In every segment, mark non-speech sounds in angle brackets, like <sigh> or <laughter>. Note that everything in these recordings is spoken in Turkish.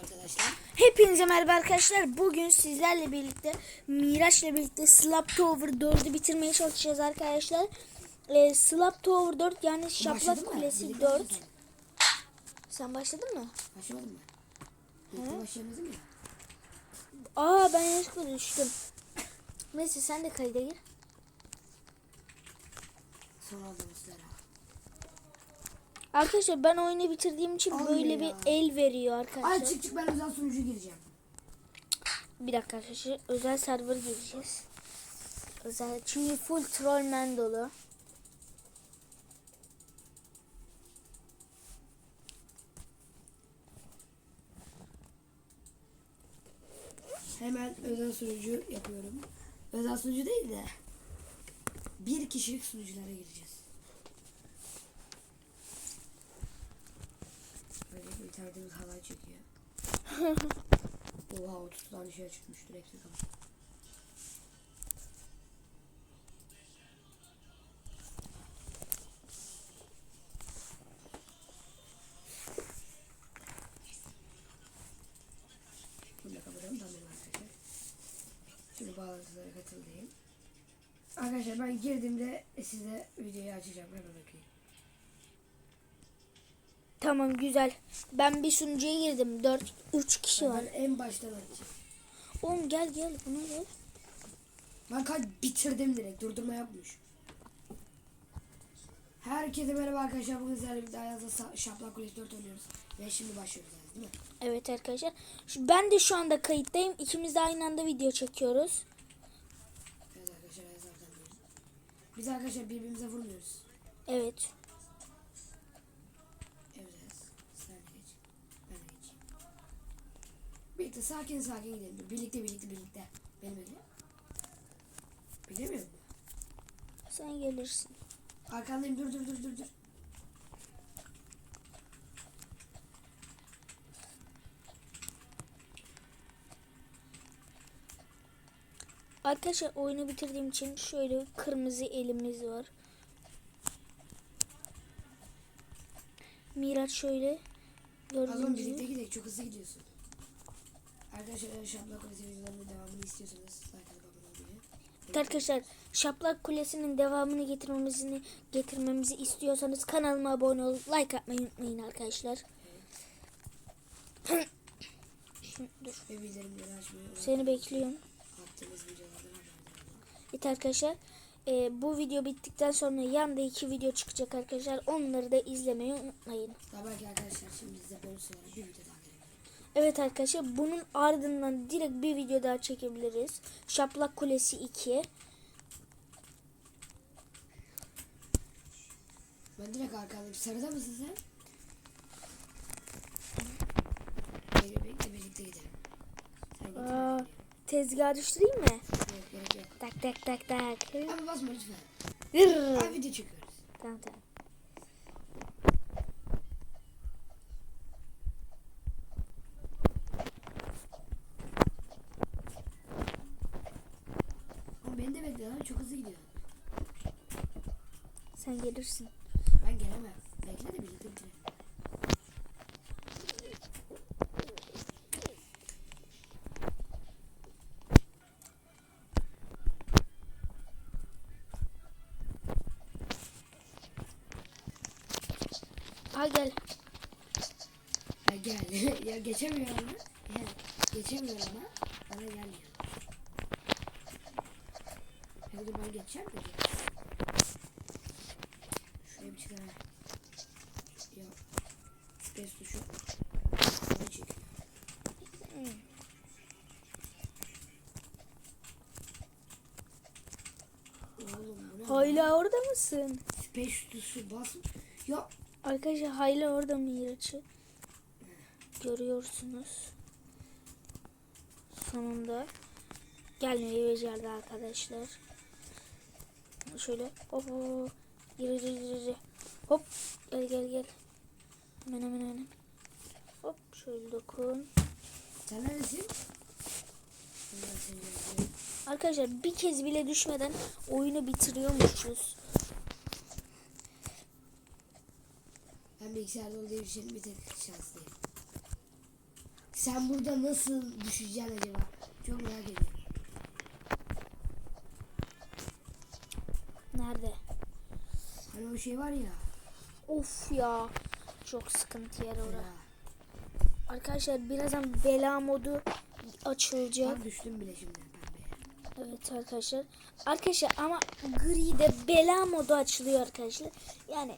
arkadaşlar. Hepinize merhaba arkadaşlar. Bugün sizlerle birlikte Miraç'la birlikte Slap Tower 4'ü bitirmeye çalışacağız arkadaşlar. Ee, Slap Tower 4 yani Şaplak? Kulesi Birlikte 4. başladın. Sen başladın mı? Başlamadın mı? Birlikte başlayamadın mı? Aa ben yanlışlıkla düştüm. Neyse sen de kayda gir. Son aldığımız sıra. Arkadaşlar ben oyunu bitirdiğim için Olmuyor böyle ya. bir el veriyor Ay arkadaşlar. çık çık ben özel sunucu gireceğim. Bir dakika arkadaşlar özel server gireceğiz. Özel çünkü full trollman dolu. Hemen özel sunucu yapıyorum. Özel sunucu değil de bir kişilik sunuculara gireceğiz. İnternetimiz halay çekiyor. <laughs> Oha 30 tane şey çıkmıştır hepsi tamam. Bunu da kapatalım tamam arkadaşlar. Şimdi bağlantılara katılayım. Arkadaşlar ben girdiğimde size videoyu açacağım hemen bakayım. Tamam güzel. Ben bir sunucuya girdim. 4 3 kişi var. Ben en baştan açacağım. Oğlum gel gel buna gel. Ben kaç bitirdim direkt durdurma yapmış. Herkese merhaba arkadaşlar. Bugün sizlerle birlikte Ayaz'da Sa- Şaplak Kulesi 4 oynuyoruz. Ve şimdi başlıyoruz değil mi? Evet arkadaşlar. Ben de şu anda kayıttayım. İkimiz de aynı anda video çekiyoruz. Evet arkadaşlar. Biz arkadaşlar birbirimize vurmuyoruz. Evet Birlikte sakin sakin gidelim. Birlikte birlikte birlikte. Benim bekle. Bilemiyor musun? Sen gelirsin. Arkandayım dur dur dur dur dur. Arkadaşlar oyunu bitirdiğim için şöyle kırmızı elimiz var. Miraç şöyle gördüğünüz birlikte gibi. gidelim çok hızlı gidiyorsun. Arkadaşlar Şaplak Kulesi videolarının devamını istiyorsanız like atıp abone olmayı. Evet Arkadaşlar Şaplak Kulesi'nin devamını getirmemizi getirmemizi istiyorsanız kanalıma abone olup like atmayı unutmayın arkadaşlar. Dur. Ve bildirimleri açmayı unutmayın. Seni bekliyorum. Attığımız videolardan. Evet arkadaşlar e, bu video bittikten sonra yanda iki video çıkacak arkadaşlar. Onları da izlemeyi unutmayın. Belki arkadaşlar şimdi size bonus olarak bir video daha. Evet arkadaşlar bunun ardından direkt bir video daha çekebiliriz. Şaplak Kulesi 2. Ben direkt arkandayım. Sarıda mısın sen? Birlikte birlikte gidelim. Aa, tezgah düşüreyim mi? Yok gerek yok. Tak tak tak tak. Abi basma lütfen. Abi video çekiyoruz. Tamam tamam. Ama beni de bekle lan çok hızlı gidiyor. Sen gelirsin. Ben gelemem. Bekle de birlikte bitirelim. Ha gel. <laughs> Ya gel. ya geçemiyor ama. Gel. Geçemiyor ama. Bana gelmiyor. Ya dur ben geçeceğim de. Şuraya bir çıkar. Ya. Space tuşu. Bana çekiyor. Oğlum bu ne? Space tuşu bas. Ya Arkadaşlar Hayla orada Miraç'ı. Görüyorsunuz. Sonunda gelmeyi becerdi arkadaşlar. Şöyle hop hop yürü yürü yürü. Hop gel gel gel. Hemen hemen hemen. Hop şöyle dokun. sen bekliyorum. Arkadaşlar bir kez bile düşmeden oyunu bitiriyormuşuz. Ben bilgisayarda olduğu için bir tek şanslıyım. Sen burada nasıl düşeceksin acaba? Çok merak ediyorum. Nerede? Hani o şey var ya. Of ya. Çok sıkıntı yer orada. Arkadaşlar birazdan bela modu açılacak. Ben düştüm bile şimdi. Evet arkadaşlar. Arkadaşlar ama gri'de bela modu açılıyor arkadaşlar. Yani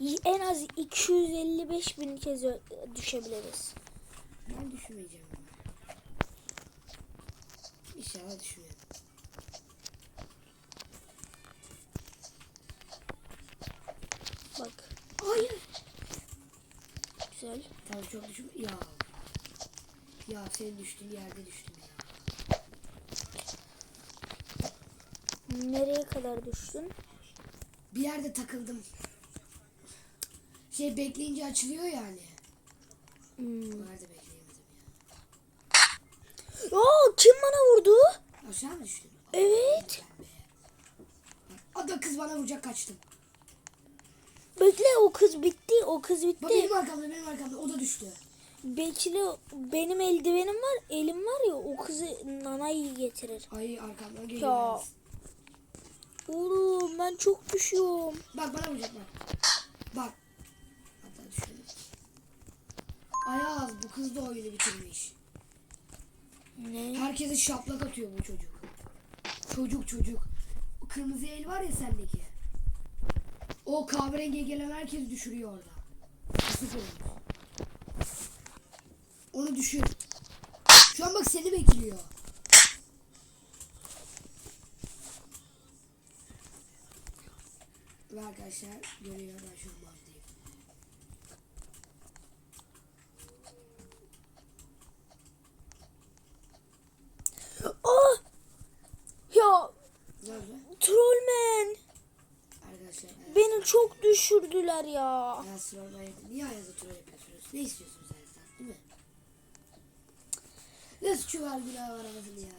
en az 255 bin kez düşebiliriz. Ben düşmeyeceğim. İnşallah düşmüyorum. Bak Hayır. güzel. Tamam çok düşüm. Ya. Ya sen düştün yerde düştün ya. Nereye kadar düştün? Bir yerde takıldım. Şey bekleyince açılıyor yani. Hmm. Yerde bekleyemedim Oo, kim bana vurdu? ya. Aşağı mı düştün? Evet. O da kız bana vuracak kaçtım. Bekle o kız bitti. O kız Bak bitti. benim arkamda benim arkamda o da düştü. Bekle benim eldivenim var. Elim var ya o kızı nanayı getirir. Ay arkamdan Ya. geliyor. Oğlum ben çok düşüyorum. Bak bana vuracak bak. Bak. Ayaz bu kız da oyunu bitirmiş. Ne? Herkese şaplak atıyor bu çocuk. Çocuk çocuk. O kırmızı el var ya sendeki. O kahverengiye gelen herkes düşürüyor orada. Onu düşür. Şu an bak seni bekliyor. Ve arkadaşlar görüyor ben şu an mavideyim. Ah! Ya Ne oldu? trollman. Arkadaşlar Ayaz- Beni çok düşürdüler ya. Sorma yedim. Niye Ayaz'a troll yapıyorsunuz? Ne istiyorsunuz Ayaz'dan değil mi? Ne suçu var günah var anasını ya.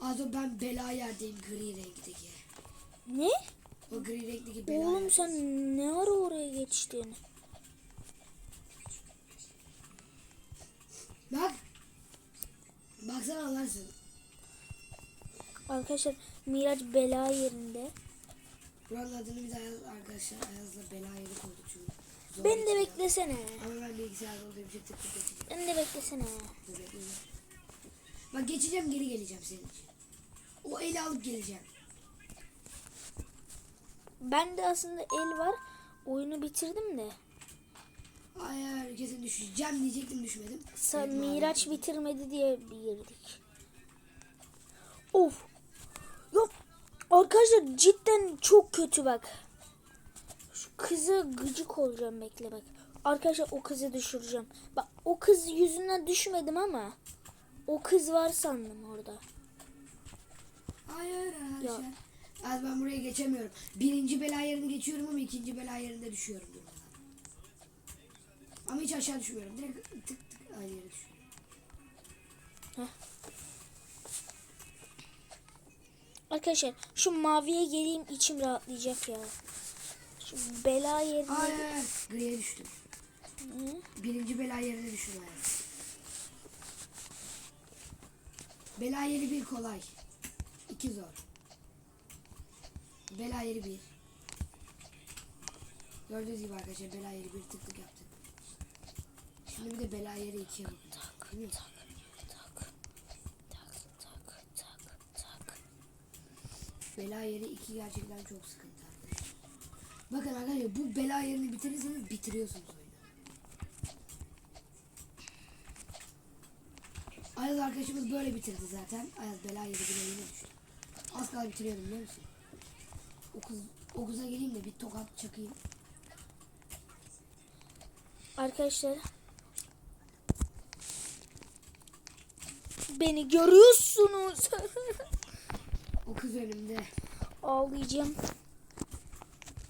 Az ben bela yerdeyim gri renkteki. Ne? O gri renkteki bela Oğlum yerdeyim. sen ne ara oraya geçtin? Bak. Baksana anlarsın. Arkadaşlar Miraç bela yerinde. Buranın adını biz Ayaz, arkadaşlar Ayaz'la bela yeri koyduk çünkü. Zor Beni de geçiyor. beklesene. Ama ben bilgisayarda olduğum için tık tık geçeceğim. Beni de beklesene. Dur bekle. Bak geçeceğim geri geleceğim senin için. O eli alıp geleceğim. Ben de aslında el var. Oyunu bitirdim de. Hayır kesin düşeceğim diyecektim düşmedim. Sen Evet, Miraç mavi. bitirmedi diye girdik. Of. Yok. Arkadaşlar cidden çok kötü bak. Şu kızı gıcık olacağım bekle bak. Arkadaşlar o kızı düşüreceğim. Bak o kız yüzünden düşmedim ama o kız var sandım orada. Hayır arkadaşlar. Az ben buraya geçemiyorum. Birinci bela yerini geçiyorum ama ikinci bela yerinde düşüyorum. Ama hiç aşağı düşmüyorum. Direkt tık tık aynı yere düşüyorum. Arkadaşlar şu maviye geleyim içim rahatlayacak ya. Şu bela yerine... Hayır. Griye düştüm. Hı? Birinci bela yerine düştüm hayır. Bela yeri bir kolay. İki zor. Bela yeri bir. Gördüğünüz gibi arkadaşlar bela yeri bir tık tık yaptık. Şimdi bir de bela yeri ikiye. Değil mi? Tak tak tak tak tak. Bela yeri iki gerçekten çok sıkıntı arkadaşlar. Bakın arkadaşlar bu bela yerini bitirirseniz bitiriyorsunuz oyunu. Ayaz arkadaşımız böyle bitirdi zaten. Ayaz bela yeri bile yine düştü. Az kala bitiriyordum biliyor musun? O kız, o kıza geleyim de bir tokat çakayım. Arkadaşlar Beni görüyorsunuz. <laughs> O kız önümde. Ağlayacağım.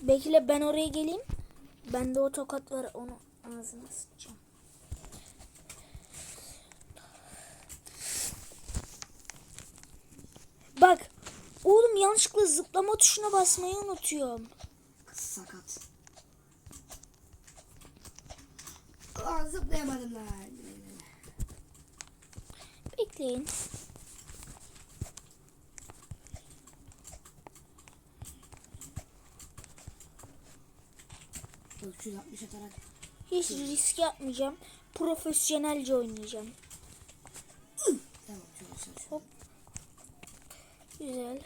Bekle ben oraya geleyim. Bende o tokat var onu ağzına sıçacağım. Bak oğlum Oğlum yanlışlıkla zıplama tuşuna basmayı unutuyorum. Kız sakat. Aa, zıplayamadım lan. Bekleyin. Ölçü 60 atarak. Hiç risk yapmayacağım. Profesyonelce oynayacağım. Tamam. Hop. Güzel.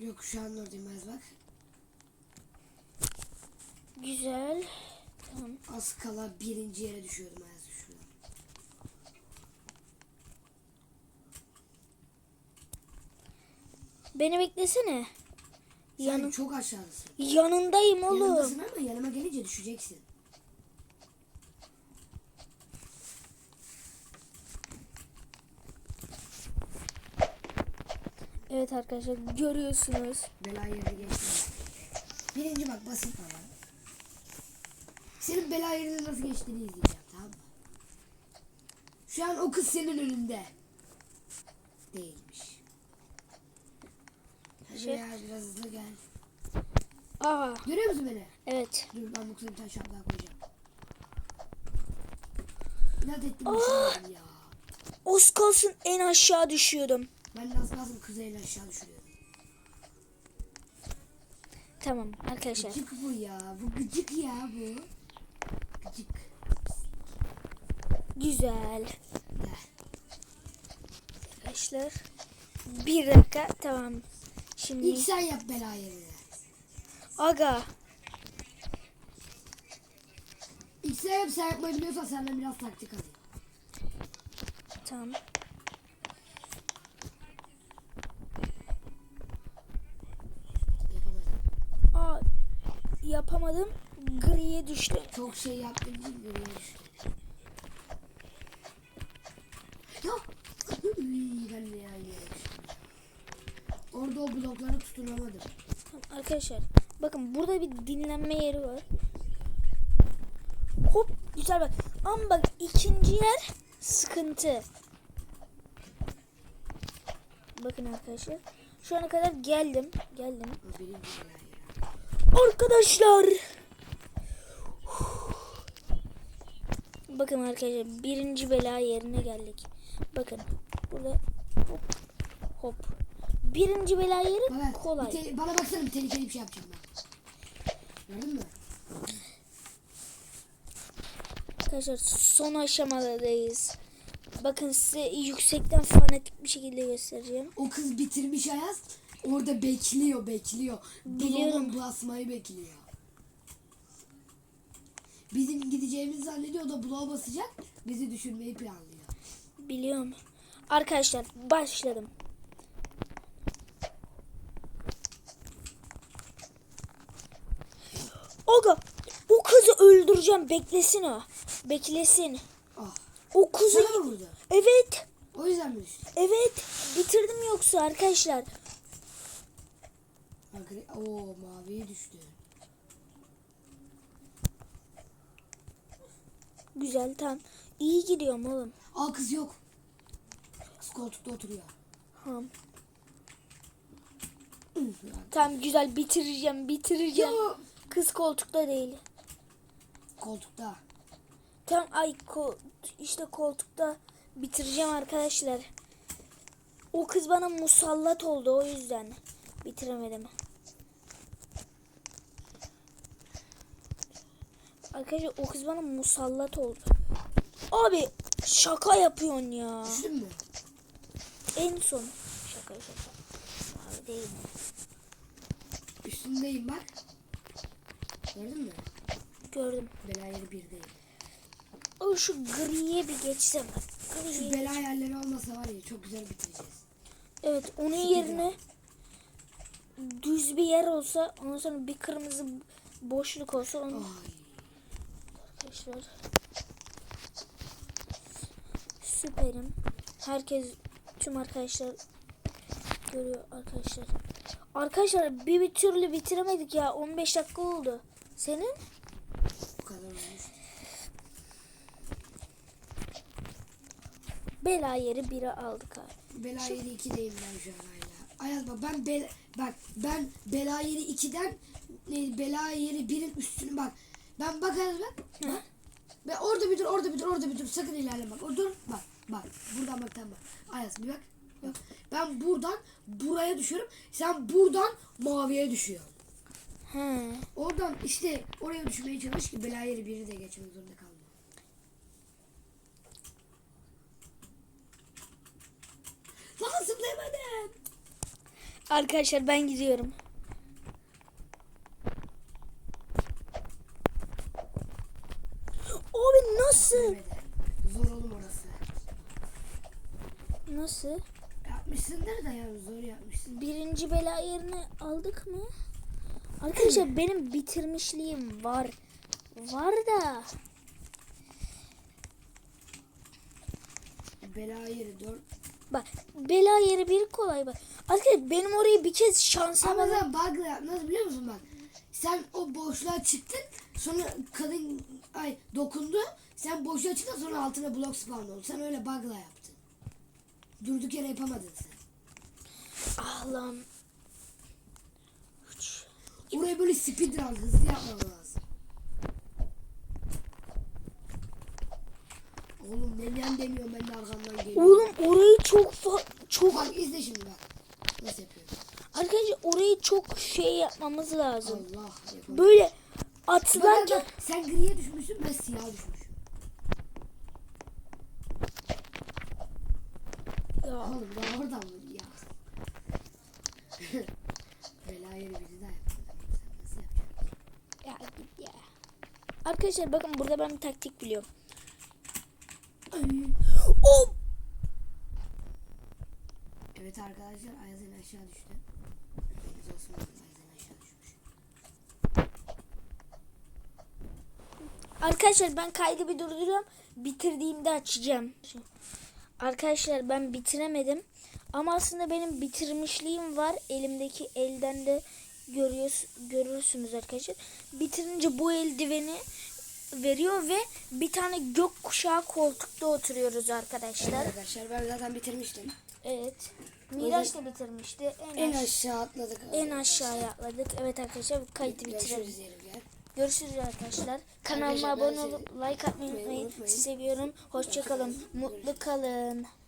Yok şu an az bak. Güzel. Tamam. Az kala birinci yere düşüyordum az Beni beklesene. Sen Yanım, çok aşağıdasın. yanındayım oğlum. Yanındasın ama yanıma gelince düşeceksin. Evet arkadaşlar görüyorsunuz. Bela yerini geçtim. Birinci bak basit baba. Senin bela yerini nasıl geçtiğini izleyeceğim tamam mı? Şu an o kız senin önünde. Değilmiş. Hadi Şey- ya biraz hızlı gel. Aha Görüyor musun beni? evet. Dur ben bu kıza bir tane şapka koyacağım. İnat ettim düşürdüm ya. Az kalsın en aşağı düşüyordum. Ben nasıl nasıl kızı en aşağı düşürüyorum. Tamam arkadaşlar. Gıcık bu ya. Bu gıcık ya bu. Gıcık. Güzel. Gel. Arkadaşlar. Bir dakika tamam. Şimdi İlk sen yap bela yerini. aga İlk sen yap sen yapmayı biliyorsan senden biraz taktik alayım. tamam. Aa yapamadım. Griye düştü. Çok şey yaptığım için geriye düştüm. Ya. <laughs> Ben de ya. Orada o bloklara tutunamadım. Tamam, arkadaşlar bakın burada bir dinlenme yeri var. Hop güzel bak. Ama bak ikinci yer sıkıntı. Bakın arkadaşlar. Şu ana kadar geldim. Geldim. Arkadaşlar. Bakın arkadaşlar birinci bela yerine geldik. Bakın burada hop hop. Birinci bela yeri Bana, kolay. te- bana baksana bir tehlikeli bir şey yapacağım ben. Gördün mü? Arkadaşlar son aşamadayız. Bakın size yüksekten fanatik bir şekilde göstereceğim. O kız bitirmiş Ayaz. Orada bekliyor, bekliyor. Biliyorum. Basmayı bekliyor. Bizim gideceğimizi zannediyor da bloğa basacak. Bizi düşürmeyi planlıyor. Biliyorum. Arkadaşlar başladım. Aga o kızı öldüreceğim. Beklesin o. Beklesin. Ah. O kızı... Sana mı vurdu? Evet. O yüzden mi düştün? Evet. Bitirdim yoksa arkadaşlar. Oo maviye düştü. Güzel tamam. İyi gidiyorum oğlum. Aa kız yok. Kız koltukta oturuyor. Tamam. Tamam güzel bitireceğim bitireceğim. Ya. Kız koltukta değil. Koltukta. Tam ay ko işte koltukta bitireceğim arkadaşlar. O kız bana musallat oldu o yüzden bitiremedim. Arkadaşlar o kız bana musallat oldu. Abi şaka yapıyorsun ya. Düştün mü? En son şaka şaka. Abi değil mi? Üstündeyim bak. Gördün mü? Gördüm. Bela yeri bir değil. O şu griye bir geçsem. Şu Griye. bela yerleri olmasa var ya çok güzel bitireceğiz. Evet onun yerine düz bir yer olsa ondan sonra bir kırmızı boşluk olsa onu Ay. arkadaşlar süperim. Herkes tüm arkadaşlar görüyor arkadaşlar. Arkadaşlar bir, bir türlü bitiremedik ya 15 dakika oldu. Senin? Kadar olmuş. Bela yeri biri aldık abi. Bela yeri 2'deyim ben şu an hala. Ayaz bak ben bela, bak ben bela yeri 2'den ne, bela yeri 1'in üstüne bak. Ben bak Ayaz bak. bak. Ve orada bir dur, orada bir dur, orada bir dur. Sakın ilerleme bak. O dur. Bak, bak. Buradan bak tamam bak. Ayaz bir bak. bak. Ben buradan buraya düşüyorum. Sen buradan maviye düşüyorsun. He. Oradan işte oraya düşmeye çalış ki bela yeri 1'i de geçmek zorunda kalma. Lan zıplayamadım. Arkadaşlar ben gidiyorum. Abi nasıl? Zor oğlum orası. Nasıl? Yapmışsındır da yani zor yapmışsın. Birinci bela yerini aldık mı? Arkadaşlar benim bitirmişliğim var. Var da. Bela yeri 4. Bak bela yeri bir kolay bak. Arkadaşlar benim orayı bir kez şansa Ama sen bug'la nasıl biliyor musun bak. Sen o boşluğa çıktın sonra kadın ay dokundu. Sen boşluğa çıktın sonra altına blok spawn oldu. Sen öyle bug'la yaptın. Durduk yere yapamadın sen. Ah lan. Oraya böyle speedrun hızlı yapman lazım. Oğlum neden demiyorum ben de arkamdan geliyorum. Oğlum orayı çok fa- çok Bak izle şimdi bak. Nasıl yapıyorum? arkadaşlar orayı çok şey yapmamız lazım. Allah yapamadım. Böyle Bak, atlarken bak, sen griye düşmüşsün ben siyah düşmüşüm. ya Oğlum daha oradan vur ya. <laughs> Bela yeri biri daha yapmadım. Sen nasıl yapacaksın? ya git ya. Arkadaşlar bakın burada ben bir taktik biliyorum. Oh! Evet arkadaşlar Ayaz'ın aşağı düştü. Haberiniz olsun Ayaz'ın aşağı düşmüş. Arkadaşlar ben kaydı bir durduruyorum. Bitirdiğimde açacağım. Arkadaşlar ben bitiremedim. Ama aslında benim bitirmişliğim var. Elimdeki elden de görüyoruz, görürsünüz arkadaşlar. Bitirince bu eldiveni veriyor ve bir tane gök kuşağı koltukta oturuyoruz arkadaşlar. Arkadaşlar ben zaten bitirmiştim. Evet. Miraç da bitirmişti. En, En aş- aşağı atladık. en aşağıya atladık. Evet arkadaşlar kaydı bitirelim. Görüşürüz arkadaşlar. Kanalıma abone olup like atmayı unutmayın. Sizi seviyorum. Hoşçakalın. Mutlu kalın.